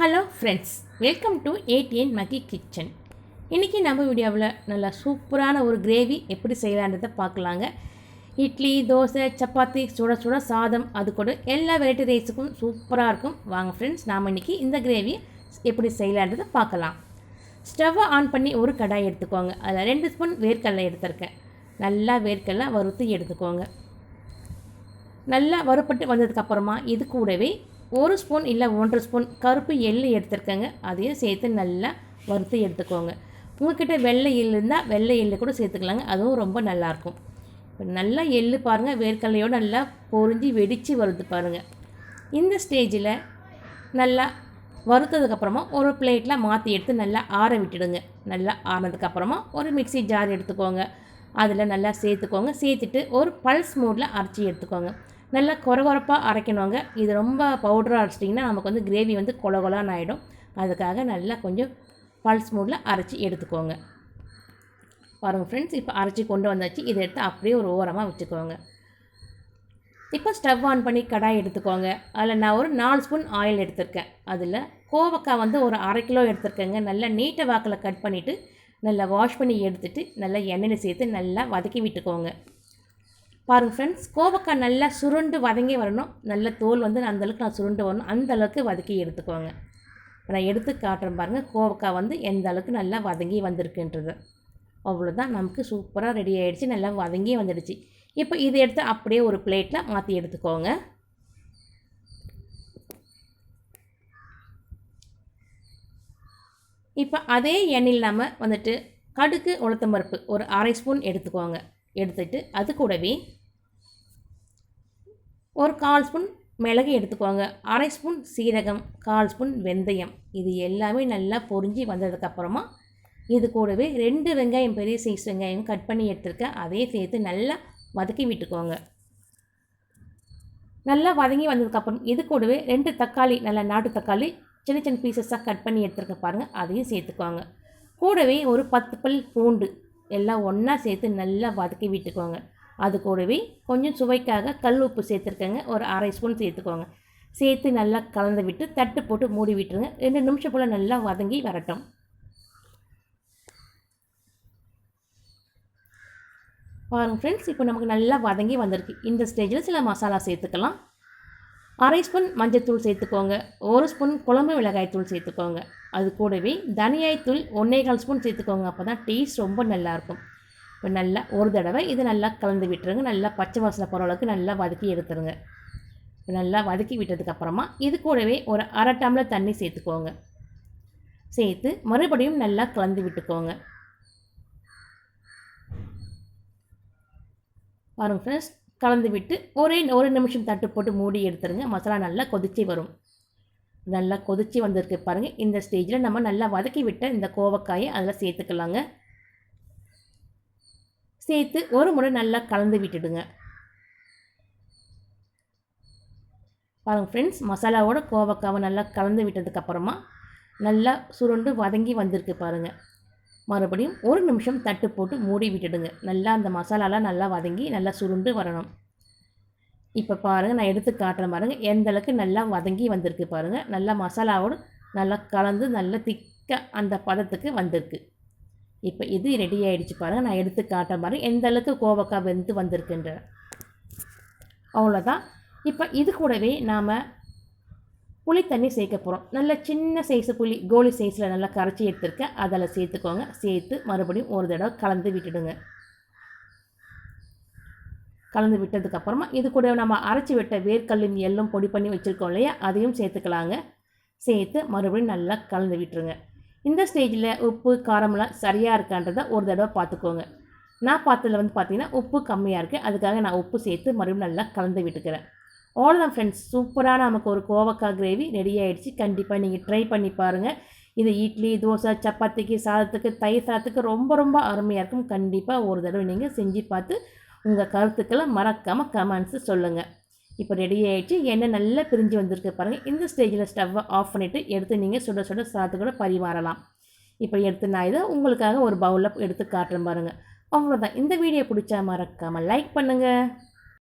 Hello friends welcome to ATN Magi kitchen இன்றைக்கி நம்ம வீடியோவில் நல்லா சூப்பரான ஒரு கிரேவி எப்படி செய்யலான்றதை பார்க்கலாங்க. இட்லி தோசை சப்பாத்தி சுட சுட சாதம் அது கூட எல்லா வெரைட்டி ரைஸுக்கும் சூப்பராக இருக்கும். வாங்க ஃப்ரெண்ட்ஸ் நாம் இன்றைக்கி இந்த கிரேவி எப்படி செய்யலான்றதை பார்க்கலாம். ஸ்டவ்வை ஆன் பண்ணி ஒரு கடாய் எடுத்துக்கோங்க. அதில் ரெண்டு ஸ்பூன் வேர்க்கடலை எடுத்திருக்கேன். நல்லா வேர்க்கடலை வறுத்து எடுத்துக்கோங்க. நல்லா வறுப்பட்டு வந்ததுக்கப்புறமா இது கூடவே ஒரு ஸ்பூன் இல்லை ஒன்றரை ஸ்பூன் கருப்பு எள் எடுத்துருக்கேங்க. அதையும் சேர்த்து நல்லா வறுத்து எடுத்துக்கோங்க. உங்கள்கிட்ட வெள்ளை எள்ளு இருந்தால் வெள்ளை எள்ளு கூட சேர்த்துக்கலாங்க. அதுவும் ரொம்ப நல்லாயிருக்கும் இப்போ நல்லா எள்ளு பாருங்கள் வேர்க்கடலையோடு நல்லா பொறிஞ்சி வெடித்து வருது பாருங்கள் இந்த ஸ்டேஜில் நல்லா வறுத்ததுக்கப்புறமா ஒரு பிளேட்டில் மாற்றி எடுத்து நல்லா ஆற விட்டுடுங்க. நல்லா ஆறினதுக்கப்புறமா ஒரு மிக்ஸி ஜார் எடுத்துக்கோங்க. அதில் நல்லா சேர்த்துக்கோங்க. சேர்த்துட்டு ஒரு பல்ஸ் மூடில் அரைச்சி எடுத்துக்கோங்க. நல்லா கொரகொரப்பாக அரைக்கணுங்க. இது ரொம்ப பவுடராக அரைச்சிட்டிங்கன்னா நமக்கு வந்து கிரேவி வந்து கொலகொலான்னு ஆகிடும் அதுக்காக நல்லா கொஞ்சம் பல்ஸ் மூடில் அரைச்சி எடுத்துக்கோங்க. பாருங்கள் ஃப்ரெண்ட்ஸ் இப்போ அரைச்சி கொண்டு வந்தாச்சு. இதை எடுத்து அப்படியே ஒரு ஓரமாக வச்சுக்கோங்க இப்போ ஸ்டவ் ஆன் பண்ணி கடாய் எடுத்துக்கோங்க. அதில் நான் ஒரு நாலு ஸ்பூன் ஆயில் எடுத்திருக்கேன். அதில் கோவக்காய் வந்து ஒரு அரை கிலோ எடுத்திருக்கேங்க. நல்லா நீட்டை வாக்கில் கட் பண்ணிவிட்டு நல்லா வாஷ் பண்ணி எடுத்துட்டு நல்லா எண்ணெயில் சேர்த்து நல்லா வதக்கி விட்டுக்கோங்க. பாருங்கள் ஃப்ரெண்ட்ஸ் கோவக்காய் நல்லா சுருண்டு வதங்கி வரணும். நல்ல தோல் வந்து அந்தளவுக்கு நான் சுருண்டு வரணும். அந்த அளவுக்கு வதக்கி எடுத்துக்கோங்க. நான் எடுத்து காட்டுறேன் பாருங்கள் கோவக்காய் வந்து எந்த அளவுக்கு நல்லா வதங்கி வந்திருக்குன்றது. அவ்வளோதான் நமக்கு சூப்பராக ரெடி ஆகிடுச்சு நல்லா வதங்கி வந்துடுச்சு. இப்போ இதை எடுத்து அப்படியே ஒரு பிளேட்டில் மாற்றி எடுத்துக்கோங்க. இப்போ அதே எண்ணெயில் நம்ம வந்துட்டு கடுகு உளுத்தம் பருப்பு ஒரு அரை ஸ்பூன் எடுத்துக்கோங்க. எடுத்துட்டு அது கூடவே ஒரு கால் ஸ்பூன் மிளகு எடுத்துக்கோங்க. அரை ஸ்பூன் சீரகம் கால் ஸ்பூன் வெந்தயம். இது எல்லாமே நல்லா பொரிஞ்சு வந்ததுக்கப்புறமா இது கூடவே ரெண்டு வெங்காயம் பெரிய சைஸ் வெங்காயம் கட் பண்ணி எடுத்துருக்கேன். அதே சேர்த்து நல்லா வதக்கி விட்டுக்கோங்க. நல்லா வதங்கி வந்ததுக்கப்புறம் இது கூடவே ரெண்டு தக்காளி நல்லா நாட்டு தக்காளி சின்ன சின்ன பீசஸாக கட் பண்ணி எடுத்துருக்க பாருங்கள் அதையும் சேர்த்துக்கோங்க. கூடவே ஒரு பத்து பல் பூண்டு எல்லாம் ஒன்றா சேர்த்து நல்லா வதக்கி விட்டுக்கோங்க. அது கூடவே கொஞ்சம் சுவைக்காக கல் உப்பு சேர்த்துருக்கேங்க. ஒரு அரை ஸ்பூன் சேர்த்துக்கோங்க. சேர்த்து நல்லா கலந்து விட்டு தட்டு போட்டு மூடி விட்டுருங்க. ரெண்டு நிமிஷம் போல் நல்லா வதங்கி வரட்டும். பாருங்கள் ஃப்ரெண்ட்ஸ் இப்போ நமக்கு நல்லா வதங்கி வந்திருக்கு. இந்த ஸ்டேஜில் சில மசாலா சேர்த்துக்கலாம். அரை ஸ்பூன் மஞ்சத்தூள் சேர்த்துக்கோங்க. ஒரு ஸ்பூன் குழம்பு மிளகாய் தூள் சேர்த்துக்கோங்க. அது கூடவே தனியாய் தூள் ஒன்றே கால் ஸ்பூன் சேர்த்துக்கோங்க. அப்போ தான் டேஸ்ட் ரொம்ப நல்லாயிருக்கும் இப்போ நல்லா ஒரு தடவை இது நல்லா கலந்து விட்டுருங்க. நல்லா பச்சை வாசனை போகிற அளவுக்கு நல்லா வதக்கி எடுத்துருங்க. இப்போ நல்லா வதக்கி விட்டதுக்கப்புறமா இது கூடவே ஒரு அரை டம்ளர் தண்ணி சேர்த்துக்கோங்க. சேர்த்து மறுபடியும் நல்லா கலந்து விட்டுக்கோங்க. பாருங்கள் ஃப்ரெண்ட்ஸ் கலந்து விட்டு ஒரே ஒரு நிமிஷம் தட்டு போட்டு மூடி எடுத்துருங்க. மசாலா நல்லா கொதிச்சு வரும். நல்லா கொதிச்சு வந்திருக்கு பாருங்கள் இந்த ஸ்டேஜில் நம்ம நல்லா வதக்கி விட்ட இந்த கோவக்காயை அதில் சேர்த்துக்கலாங்க. சேர்த்து ஒரு முறை நல்லா கலந்து விட்டுடுங்க. பாருங்கள் ஃப்ரெண்ட்ஸ் மசாலாவோட கோவக்காவை நல்லா கலந்து விட்டதுக்கப்புறமா நல்லா சுருண்டு வதங்கி வந்திருக்கு பாருங்கள் மறுபடியும் ஒரு நிமிஷம் தட்டு போட்டு மூடி விட்டுடுங்க. நல்லா அந்த மசாலாலாம் நல்லா வதங்கி நல்லா சுருண்டு வரணும். இப்போ பாருங்கள் நான் எடுத்து காட்டுறேன் பாருங்கள் எந்த அளவுக்கு நல்லா வதங்கி வந்திருக்கு பாருங்கள் நல்லா மசாலாவோடு நல்லா கலந்து நல்லா திக்காக அந்த பதத்துக்கு வந்திருக்கு. இப்போ இது ரெடி ஆகிடுச்சு பாருங்கள் நான் எடுத்து காட்ட மாதிரி எந்த அளவுக்கு கோவக்காய் வெந்து வந்திருக்குன்ற. அவ்வளோதான் இப்போ இது கூடவே நாம் புளி தண்ணி சேர்க்க போகிறோம் நல்ல சின்ன சைஸு புளி கோலி சைஸில் நல்லா கரைச்சி எடுத்துருக்கேன். அதில் சேர்த்துக்கோங்க. சேர்த்து மறுபடியும் ஒரு தடவை கலந்து விட்டுடுங்க. கலந்து விட்டதுக்கப்புறமா இது கூட நம்ம அரைச்சி விட்ட வேர்க்கல்லும் எல்லாம் பொடி பண்ணி வச்சுருக்கோம் இல்லையா? அதையும் சேர்த்துக்கலாங்க. சேர்த்து மறுபடியும் நல்லா கலந்து விட்டுருங்க. இந்த ஸ்டேஜில் உப்பு காரமெல்லாம் சரியாக இருக்கான்றதை ஒரு தடவை பார்த்துக்கோங்க. நான் பார்த்ததில் வந்து பார்த்தீங்கன்னா உப்பு கம்மியாக இருக்குது அதுக்காக நான் உப்பு சேர்த்து மறுபடியும் நல்லா கலந்து விட்டுக்கிறேன். அவ்வளோதான் ஃப்ரெண்ட்ஸ் சூப்பரான நமக்கு ஒரு கோவக்காய் கிரேவி ரெடி ஆகிடுச்சு கண்டிப்பாக நீங்கள் ட்ரை பண்ணி பாருங்கள் இது இட்லி தோசை சப்பாத்திக்கு சாதத்துக்கு தயிர் சாதத்துக்கு ரொம்ப ரொம்ப அருமையாக இருக்கும். கண்டிப்பாக ஒரு தடவை நீங்கள் செஞ்சு பார்த்து உங்கள் கருத்துக்களை மறக்காமல் கமெண்ட்ஸு சொல்லுங்கள் இப்போ ரெடி ஆகிடுச்சு எண்ணெய் நல்லா பிரிஞ்சு வந்திருக்கு பாருங்கள் இந்த ஸ்டேஜில் ஸ்டவ்வை ஆஃப் பண்ணிவிட்டு எடுத்து நீங்கள் சுட சுட சாத்துக்கூட பரிமாறலாம். இப்போ எடுத்து நான் இதை உங்களுக்காக ஒரு பவுலில் எடுத்து காட்டுறேன் பாருங்கள் அவ்வளோதான் இந்த வீடியோ பிடிச்சா மறக்காமல் லைக் பண்ணுங்கள்